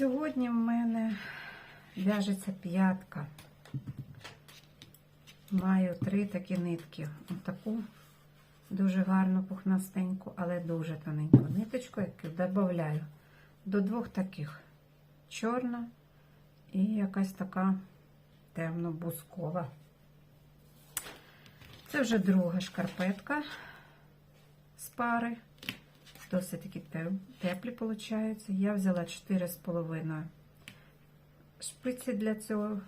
Сьогодні в мене в'яжеться п'ятка. Маю три такі нитки. Отаку дуже гарну пухнастеньку, але дуже тоненьку ниточку, яку додаю до двох таких. Чорна і якась така темно-бускова. Це вже друга шкарпетка з пари. Досить такі теплі виходять. Я взяла 4,5 шпиці для цього.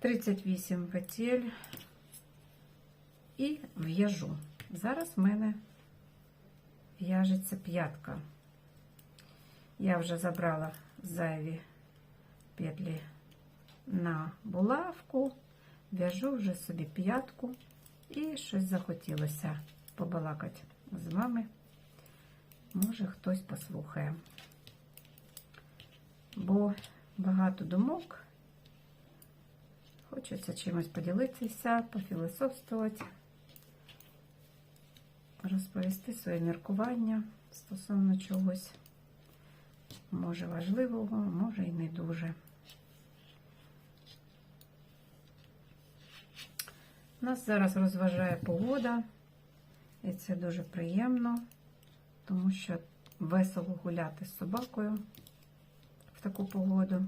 38 петель і в'яжу. Зараз в мене в'яжеться п'ятка. Я вже забрала зайві петлі на булавку, в'яжу вже собі п'ятку і щось захотілося побалакати з вами. Може, хтось послухає. Бо багато думок. Хочеться чимось поділитися, пофілософствувати, розповісти своє міркування стосовно чогось. Може важливого, може і не дуже. Нас зараз розважає погода, і це дуже приємно, тому що весело гуляти з собакою в таку погоду.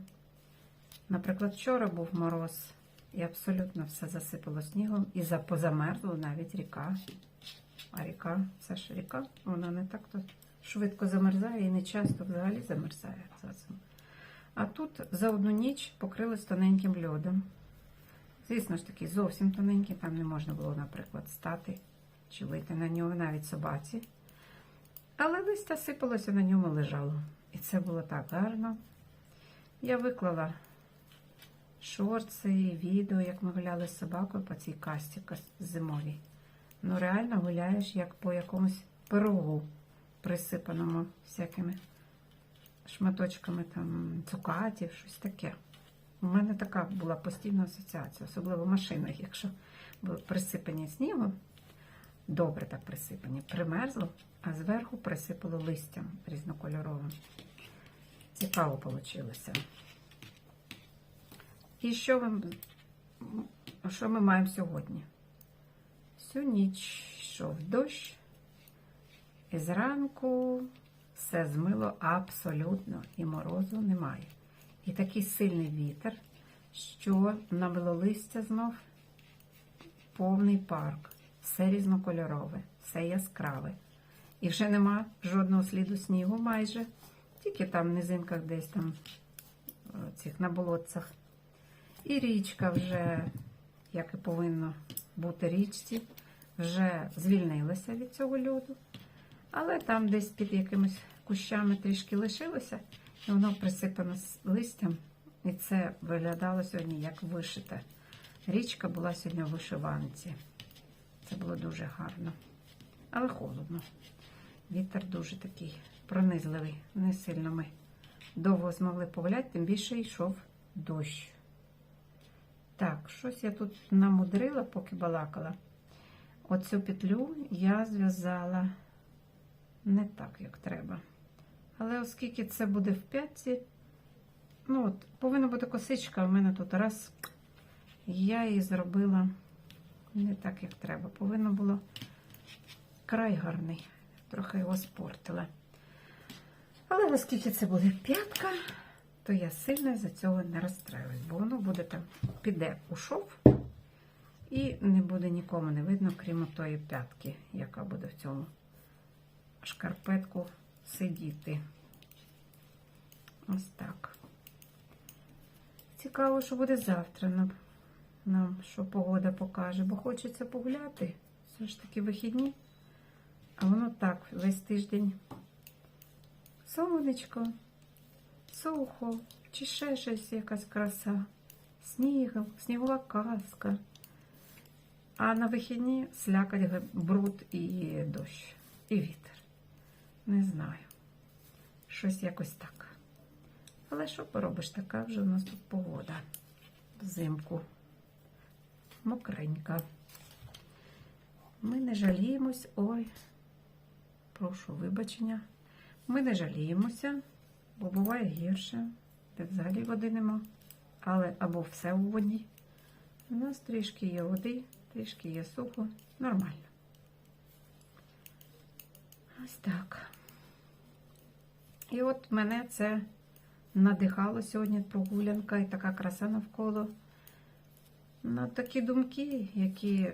Наприклад, вчора був мороз, і абсолютно все засипало снігом, і за- позамерзло навіть ріка. А ріка, це ж ріка, вона не так то швидко замерзає і не часто взагалі замерзає. А тут за одну ніч покрилось тоненьким льодом. Звісно ж таки, зовсім тоненький, там не можна було, наприклад, стати чи вийти на нього навіть собаці. Але листя сипалося на ньому лежало. І це було так гарно. Я виклала шорти відео, як ми гуляли з собакою по цій касті зимовій. Ну, реально гуляєш як по якомусь пирогу, присипаному всякими шматочками там цукатів, щось таке. У мене така була постійна асоціація, особливо в машинах, якщо були присипані снігом, добре так присипані, примерзло, а зверху присипало листям різнокольоровим. Цікаво вийшло. І що, вам, що ми маємо сьогодні? Всю ніч йшов дощ, і зранку все змило абсолютно, і морозу немає. І такий сильний вітер, що навело листя знов повний парк, все різнокольорове, все яскраве. І вже нема жодного сліду снігу майже, тільки там в низинках десь там е, цих на болотцях. І річка вже, як і повинно бути річці, вже звільнилася від цього льоду. Але там десь під якимись кущами трішки лишилося, і воно присипано листям. І це виглядало сьогодні як вишите. Річка була сьогодні в вишиванці. Це було дуже гарно. Але холодно. Вітер дуже такий пронизливий. Не сильно ми довго змогли погуляти, тим більше йшов дощ. Так, щось я тут намудрила, поки балакала. Оцю петлю я зв'язала не так, як треба. Але оскільки це буде в п'ятці, ну от, повинна бути косичка, у мене тут раз. Я її зробила не так, як треба. Повинно було край гарний, трохи його спортила. Але оскільки це буде п'ятка, то я сильно за цього не розстраюсь, бо воно буде там, піде у шов, і не буде нікому не видно, крім тої п'ятки, яка буде в цьому шкарпетку сидіти. Ось так. Цікаво, що буде завтра нам, нам що погода покаже, бо хочеться погуляти. Все ж таки вихідні. А воно так, весь тиждень. Сонечко, сухо, чи ще щось якась краса, сніг, снігова казка. А на вихідні слякать бруд і дощ, і вітер. Не знаю. Щось якось так. Але що поробиш, така вже у нас тут погода. Взимку. Мокренька. Ми не жаліємось. Ой, прошу вибачення. Ми не жаліємося. бо буває гірше, де взагалі води нема, але або все у воді. У нас трішки є води, трішки є сухо, нормально. Ось так. І от мене це надихало сьогодні прогулянка і така краса навколо. На такі думки, які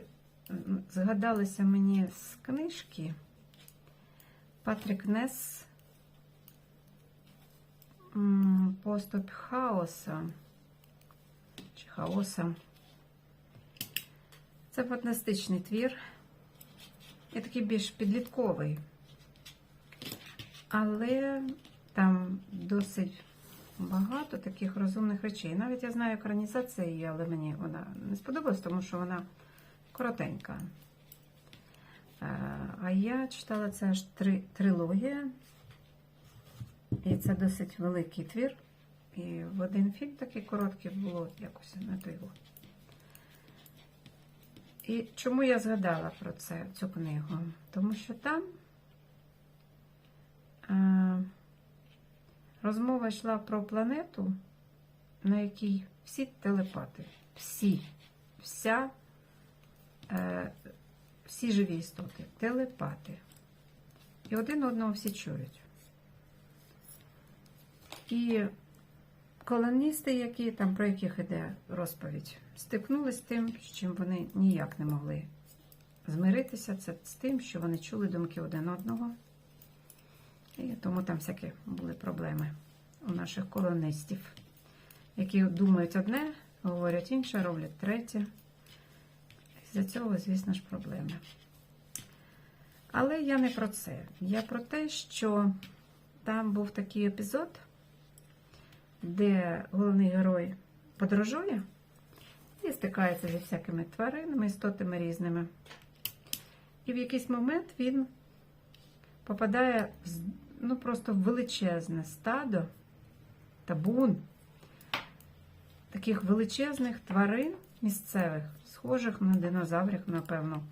згадалися мені з книжки Патрік Нес Поступ хаоса чи хаоса. Це фантастичний твір. І такий більш підлітковий. Але там досить багато таких розумних речей. Навіть я знаю екранізація її, але мені вона не сподобалась, тому що вона коротенька. А я читала це аж три, трилогія. І це досить великий твір. І в один фільм такий короткий було якось на його. І чому я згадала про це, цю книгу? Тому що там е, розмова йшла про планету, на якій всі телепати. Всі. Вся, е, всі живі істоти. Телепати. І один одного всі чують. І колоністи, які там, про яких іде розповідь, стикнулися з тим, з чим вони ніяк не могли змиритися. Це з тим, що вони чули думки один одного. І тому там всякі були проблеми у наших колонистів, які думають одне, говорять інше, роблять третє. З-за цього, звісно ж, проблеми. Але я не про це. Я про те, що там був такий епізод, де головний герой подорожує і стикається зі всякими тваринами, істотами різними. І в якийсь момент він попадає ну, просто в величезне стадо, табун таких величезних тварин місцевих, схожих на динозаврів, напевно,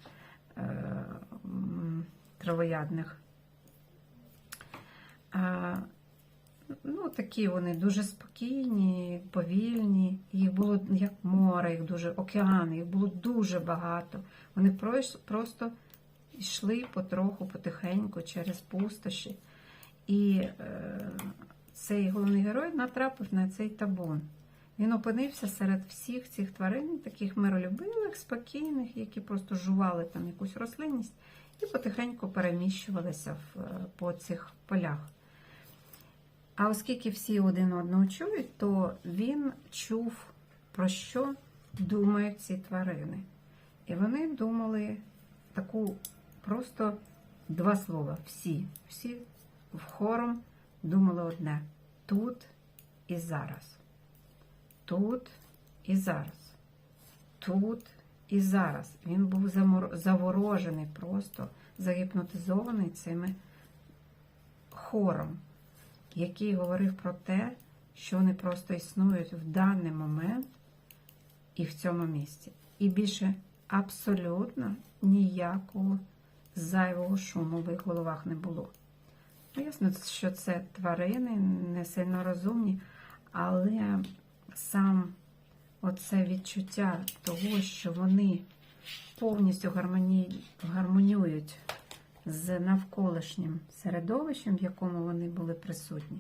е, травоядних. Ну, такі вони дуже спокійні, повільні. Їх було як море, їх дуже океан, їх було дуже багато. Вони просто йшли потроху, потихеньку через пустоші. І е, цей головний герой натрапив на цей табун. Він опинився серед всіх цих тварин, таких миролюбивих, спокійних, які просто жували там якусь рослинність і потихеньку переміщувалися в, е, по цих полях. А оскільки всі один одного чують, то він чув, про що думають ці тварини. І вони думали таку просто два слова. Всі, всі в хором думали одне: тут і зараз. Тут і зараз. Тут і зараз. Він був заворожений, просто загіпнотизований цими хором який говорив про те, що вони просто існують в даний момент і в цьому місці. І більше абсолютно ніякого зайвого шуму в їх головах не було. Ну, ясно, що це тварини не сильно розумні, але сам оце відчуття того, що вони повністю гармоні... гармонюють з навколишнім середовищем, в якому вони були присутні,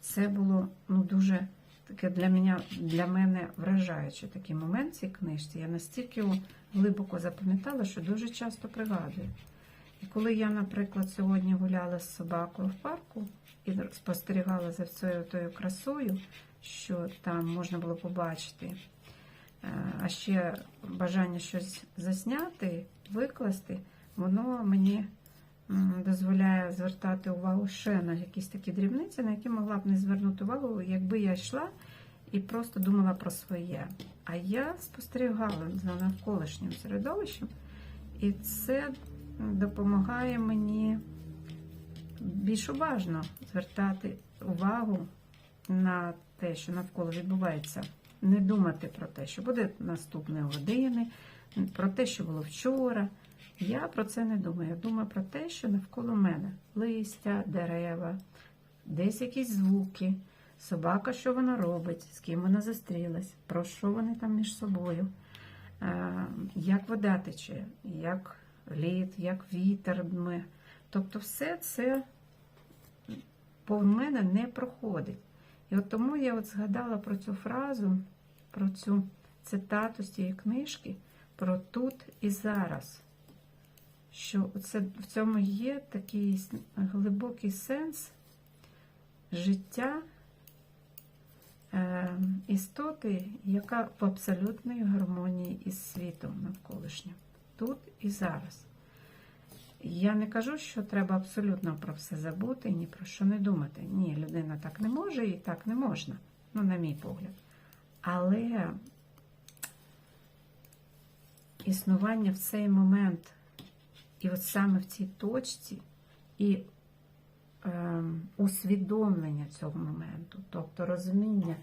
це було ну, дуже таке для мене, для мене вражаючий такий момент в цій книжці. Я настільки глибоко запам'ятала, що дуже часто пригадую. І коли я, наприклад, сьогодні гуляла з собакою в парку і спостерігала за всією тою красою, що там можна було побачити, е, а ще бажання щось засняти, викласти, воно мені дозволяє звертати увагу ще на якісь такі дрібниці, на які могла б не звернути увагу, якби я йшла і просто думала про своє. А я спостерігала за навколишнім середовищем, і це допомагає мені більш уважно звертати увагу на те, що навколо відбувається. Не думати про те, що буде наступної години, про те, що було вчора. Я про це не думаю. Я думаю про те, що навколо мене листя, дерева, десь якісь звуки, собака, що вона робить, з ким вона зустрілась, про що вони там між собою, е, як вода тече, як лід, як вітер дме. Тобто все це повз мене не проходить. І от тому я от згадала про цю фразу, про цю цитату з цієї книжки, про тут і зараз. Що це, в цьому є такий глибокий сенс життя е, істоти, яка в абсолютній гармонії із світом навколишнім. Тут і зараз. Я не кажу, що треба абсолютно про все забути, і ні про що не думати. Ні, людина так не може і так не можна, ну, на мій погляд. Але існування в цей момент, і от саме в цій точці, і е, усвідомлення цього моменту, тобто розуміння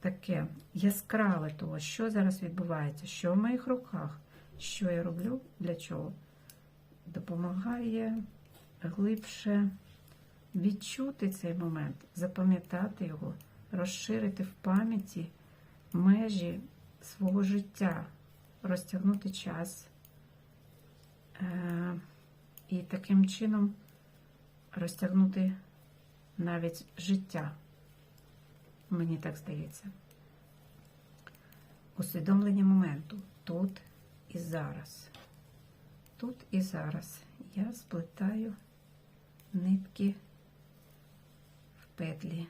таке яскраве того, що зараз відбувається, що в моїх руках, що я роблю, для чого допомагає глибше відчути цей момент, запам'ятати його, розширити в пам'яті межі свого життя, розтягнути час е- і таким чином розтягнути навіть життя. Мені так здається. Усвідомлення моменту тут і зараз. Тут і зараз я сплетаю нитки в петлі.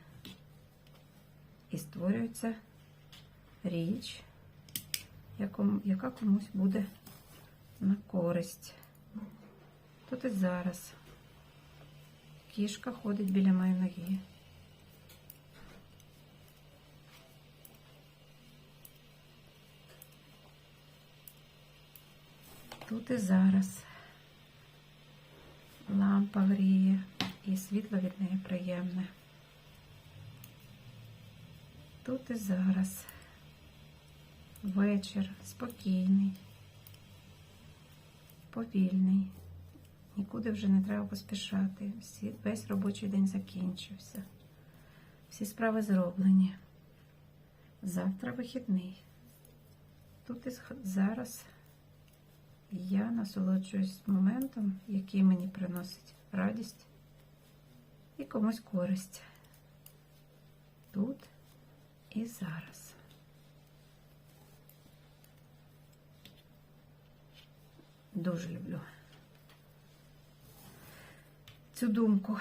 І створюється річ, яка комусь буде на користь. Тут і зараз. Кішка ходить біля моєї ноги. Тут і зараз. Лампа гріє і світло від неї приємне. Тут і зараз. Вечір спокійний, повільний. Нікуди вже не треба поспішати. Всі, весь робочий день закінчився. Всі справи зроблені. Завтра вихідний. Тут і сх- я насолоджуюсь моментом, який мені приносить радість і комусь користь. Тут і зараз. Дуже люблю цю думку.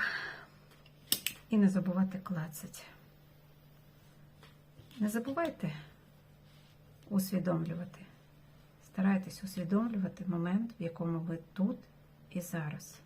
І не забувати клацать. Не забувайте усвідомлювати. Старайтесь усвідомлювати момент, в якому ви тут і зараз.